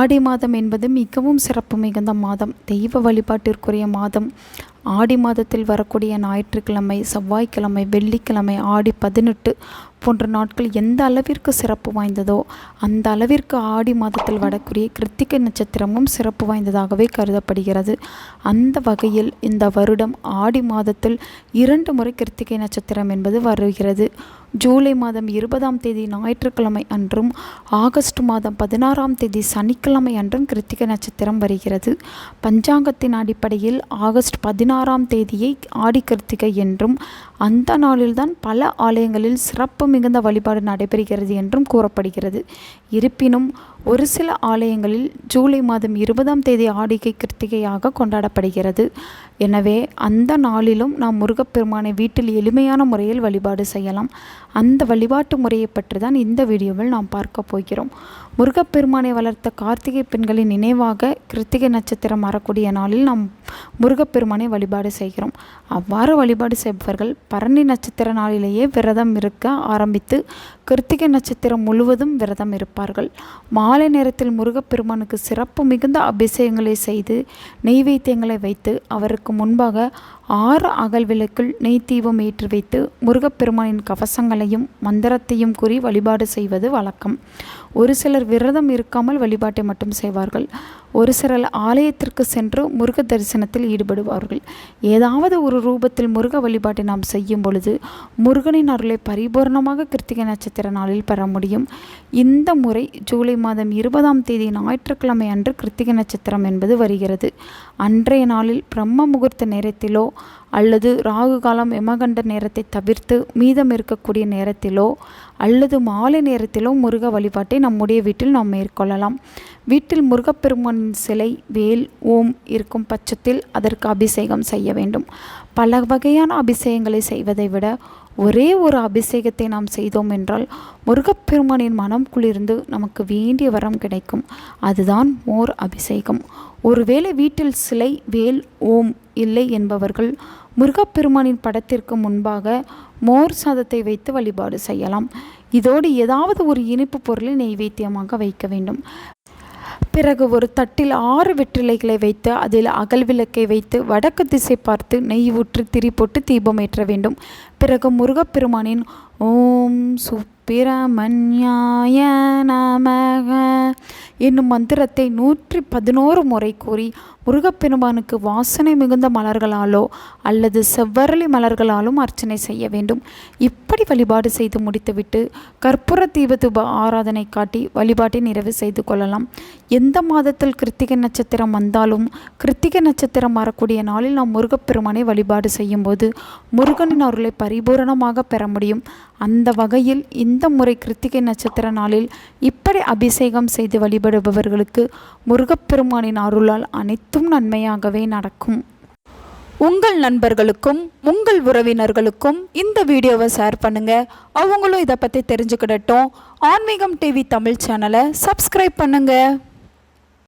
ஆடி மாதம் என்பது மிகவும் சிறப்பு மிகுந்த மாதம். தெய்வ வழிபாட்டிற்குரிய மாதம். ஆடி மாதத்தில் வரக்கூடிய ஞாயிற்றுக்கிழமை செவ்வாய்க்கிழமை வெள்ளிக்கிழமை ஆடி பதினெட்டு போன்ற நாட்கள் எந்த அளவிற்கு சிறப்பு வாய்ந்ததோ அந்த அளவிற்கு ஆடி மாதத்தில் வரக்கூடிய கிருத்திகை நட்சத்திரமும் சிறப்பு வாய்ந்ததாகவே கருதப்படுகிறது. அந்த வகையில் இந்த வருடம் ஆடி மாதத்தில் இரண்டு முறை கிருத்திகை நட்சத்திரம் என்பது வருகிறது. ஜூலை மாதம் இருபதாம் தேதி ஞாயிற்றுக்கிழமை அன்றும் ஆகஸ்ட் மாதம் பதினாறாம் தேதி சனிக்கிழமை அன்றும் கிருத்திகை நட்சத்திரம் வருகிறது. பஞ்சாங்கத்தின் அடிப்படையில் ஆகஸ்ட் பதினாறாம் தேதியை ஆடி கிருத்திகை என்றும் அந்த நாளில்தான் பல ஆலயங்களில் சிறப்பு மிகுந்த வழிபாடு நடைபெறுகிறது என்றும் கூறப்படுகிறது. இருப்பினும் ஒரு சில ஆலயங்களில் ஜூலை மாதம் இருபதாம் தேதி ஆடிகை கிருத்திகையாக கொண்டாடப்படுகிறது. எனவே அந்த நாளிலும் நாம் முருகப்பெருமானை வீட்டில் எளிமையான முறையில் வழிபாடு செய்யலாம். அந்த வழிபாட்டு முறையை பற்றி தான் இந்த வீடியோவில் நாம் பார்க்க போகிறோம். முருகப்பெருமானை வளர்த்த கார்த்திகை பெண்களின் நினைவாக கிருத்திகை நட்சத்திரம் வரக்கூடிய நாளில் நாம் முருகப்பெருமானை வழிபாடு செய்கிறோம். அவ்வாறு வழிபாடு செய்பவர்கள் பரணி நட்சத்திர நாளிலேயே விரதம் இருக்க ஆரம்பித்து கிருத்திகை நட்சத்திரம் முழுவதும் விரதம் இருப்பார்கள். மா மாலை நேரத்தில் முருகப்பெருமானுக்கு சிறப்பு மிகுந்த அபிஷேகங்களை செய்து நெய்வேத்தியங்களை வைத்து அவருக்கு முன்பாக ஆறு அகல் விளக்கில் நெய் தீபம் ஏற்றி வைத்து முருகப்பெருமானின் கவசங்களையும் மந்திரத்தையும் கூறி வழிபாடு செய்வது வழக்கம். ஒரு சிலர் விரதம் இருக்காமல் வழிபாட்டை மட்டும் செய்வார்கள். ஒரு சிலர் ஆலயத்திற்கு சென்று முருக தரிசனத்தில் ஈடுபடுவார்கள். ஏதாவது ஒரு ரூபத்தில் முருக வழிபாட்டை நாம் செய்யும் பொழுது முருகனின் அருளை பரிபூர்ணமாக கிருத்திகை நட்சத்திர நாளில் பெற முடியும். இந்த முறை ஜூலை மாதம் இருபதாம் தேதி ஞாயிற்றுக்கிழமை அன்று கிருத்திகை நட்சத்திரம் என்பது வருகிறது. அன்றைய நாளில் பிரம்ம முகூர்த்த நேரத்திலோ அல்லது ராகு காலம் எமகண்ட நேரத்தை தவிர்த்து மீதம் இருக்கக்கூடிய நேரத்திலோ அல்லது மாலை நேரத்திலோ முருக வழிபாட்டை நம்முடைய வீட்டில் நாம் மேற்கொள்ளலாம். வீட்டில் முருகப்பெருமானின் சிலை வேல் ஓம் இருக்கும் பட்சத்தில் அதற்கு அபிஷேகம் செய்ய வேண்டும். பல வகையான அபிஷேகங்களை செய்வதை விட ஒரே ஒரு அபிஷேகத்தை நாம் செய்தோம் என்றால் முருகப்பெருமானின் மனம் குளிர்ந்து நமக்கு வேண்டிய வரம் கிடைக்கும். அதுதான் மோர் அபிஷேகம். ஒருவேளை வீட்டில் சிலை வேல் ஓம் இல்லை என்பவர்கள் முருகப்பெருமானின் படத்திற்கு முன்பாக மோர் சாதத்தை வைத்து வழிபாடு செய்யலாம். இதோடு ஏதாவது ஒரு இனிப்பு பொருளை நெய்வேத்தியமாக வைக்க வேண்டும். பிறகு ஒரு தட்டில் ஆறு வெற்றிலைகளை வைத்து அதில் அகல் விளக்கை வைத்து வடக்கு திசை பார்த்து நெய் ஊற்றி திரி போட்டு தீபம் ஏற்ற வேண்டும். பிறகு முருகப்பெருமானின் ஓம் சுப்பிரமணியாய நமக என்னும் மந்திரத்தை நூற்றி பதினோரு முறை கூறி முருகப்பெருமானுக்கு வாசனை மிகுந்த மலர்களாலோ அல்லது செவ்வரளி மலர்களாலும் அர்ச்சனை செய்ய வேண்டும். இப்படி வழிபாடு செய்து முடித்துவிட்டு கற்பூர தீபத்துப ஆராதனை காட்டி வழிபாட்டை நிறைவு செய்து கொள்ளலாம். எந்த மாதத்தில் கிருத்திகை நட்சத்திரம் வந்தாலும் கிருத்திகை நட்சத்திரம் வரக்கூடிய நாளில் நாம் முருகப்பெருமானை வழிபாடு செய்யும்போது முருகனின் அருளை பரிபூரணமாக பெற முடியும். அந்த வகையில் இந்த முறை கிருத்திகை நட்சத்திர நாளில் இப்படி அபிஷேகம் செய்து வழிபடுபவர்களுக்கு முருகப்பெருமானின் அருளால் அனைத்தும் நன்மையாகவே நடக்கும். உங்கள் நண்பர்களுக்கும் உங்கள் உறவினர்களுக்கும் இந்த வீடியோவை ஷேர் பண்ணுங்க. அவங்களும் இதை பற்றி தெரிஞ்சுக்கிடட்டும். ஆன்மீகம் டிவி தமிழ் சேனலை சப்ஸ்கிரைப் பண்ணுங்கள்